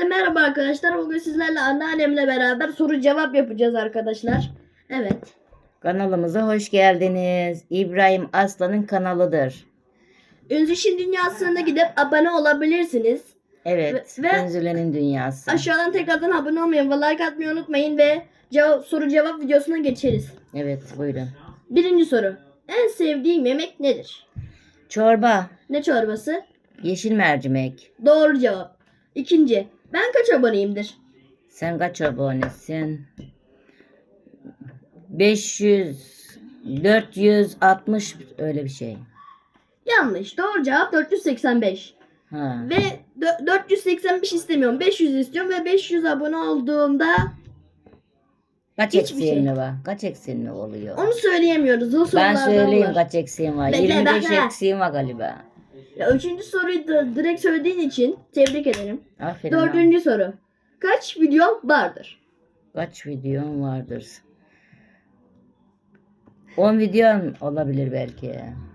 Hepinize merhaba arkadaşlar. Bugün sizlerle anneannemle beraber soru cevap yapacağız arkadaşlar. Evet. Kanalımıza hoş geldiniz. İbrahim Aslan'ın kanalıdır. Ünzüş'ün dünyasına gidip abone olabilirsiniz. Evet, Ve- ve- Önzüle'nin dünyası. Aşağıdan tekrardan abone olmayı ve like atmayı unutmayın ve cevap, soru cevap videosuna geçeriz. Evet, buyurun. Birinci soru. En sevdiğim yemek nedir? Çorba, Ne çorbası? yeşil mercimek. Doğru cevap. İkinci. Ben kaç aboneyimdir? Sen kaç abonesin? 500, 460 öyle bir şey. Yanlış. Doğru cevap 485. Ha. Ve dö- 485 istemiyorum. 500 istiyorum ve 500 abone olduğumda Kaç hiçbir eksiğin şey. var? Kaç eksiğin oluyor? onu söyleyemiyoruz. O ben söyleyeyim var. kaç eksiğin var. Bekle, 25 bekle. eksiğin var galiba. Ya, üçüncü soruyu da direkt söylediğin için tebrik ederim. Aferin. Dördüncü soru. Kaç video vardır? Kaç videom vardır? 10 videom olabilir belki.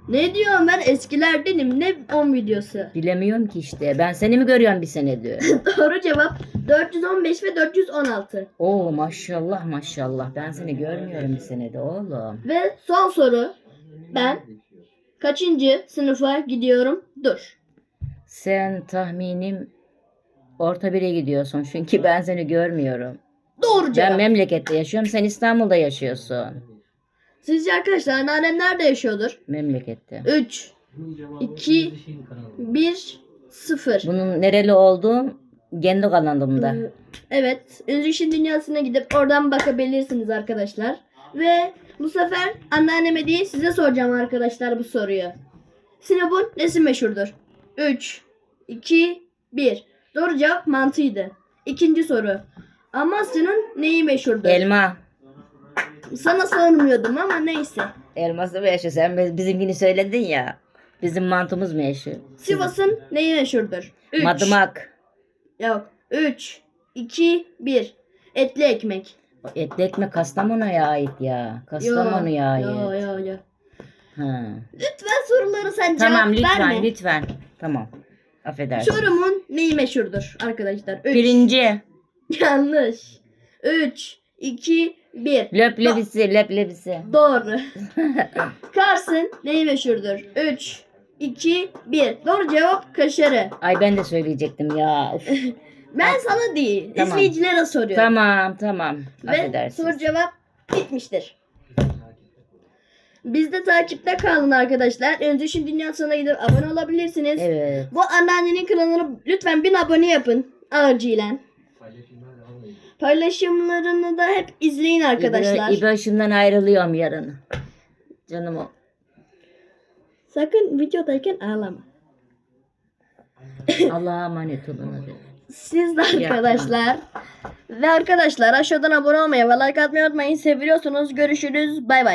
Ne diyorum ben eskilerdenim. Ne 10 videosu? Bilemiyorum ki işte. Ben seni mi görüyorum bir senedir? Doğru cevap 415 ve 416. Oo maşallah maşallah. Ben seni görmüyorum bir senede oğlum. Ve son soru. Ben kaçıncı sınıfa gidiyorum? Dur. Sen tahminim orta bire gidiyorsun. Çünkü ben seni görmüyorum. Doğru cevap. Ben memlekette yaşıyorum. Sen İstanbul'da yaşıyorsun. Sizce arkadaşlar anneannem nerede yaşıyordur? Memlekette. 3, 2, 1, 0. Bunun nereli olduğu kendi kanalımda. Evet. Ünzüş'ün dünyasına gidip oradan bakabilirsiniz arkadaşlar. Ve bu sefer anneanneme değil size soracağım arkadaşlar bu soruyu. Sinop'un nesi meşhurdur? 3, 2, 1. Doğru cevap mantıydı. İkinci soru. Amasya'nın neyi meşhurdur? Elma. Sana sormuyordum ama neyse. Elması meşhur. Sen biz- bizimkini söyledin ya. Bizim mantımız meşhur. Sivas'ın neyi meşhurdur? 3. Madımak. Yok. 3, 2, 1. Etli ekmek. Etli ekmek Kastamonu'ya ait ya. Kastamonu'ya ait. Yo yo yo. Ha. Lütfen soruları sen Tamam cevap lütfen verme. lütfen. Tamam. Affedersin. Çorum'un neyi meşhurdur arkadaşlar? 3. Birinci. Yanlış. 3, 2, 1. Löplebisi löplebisi. Doğru. Kars'ın neyi meşhurdur? 3, 2, 1. Doğru cevap kaşarı. Ay ben de söyleyecektim ya. Ben sana değil. Tamam. izleyicilere soruyorum. tamam tamam. Ve soru cevap bitmiştir. Biz de takipte kalın arkadaşlar. Öncüşün dünyasına gidip abone olabilirsiniz. Evet. Bu anneannenin kanalına lütfen bin abone yapın. Acilen. Paylaşımlarını da hep izleyin arkadaşlar. İbo, İbo'şumdan ayrılıyorum yarın. Canım o. Sakın videodayken ağlama. Allah'a emanet olun hadi. Siz de arkadaşlar. Ve arkadaşlar aşağıdan abone olmayı ve like atmayı unutmayın. Seviyorsunuz. Görüşürüz. Bay bay.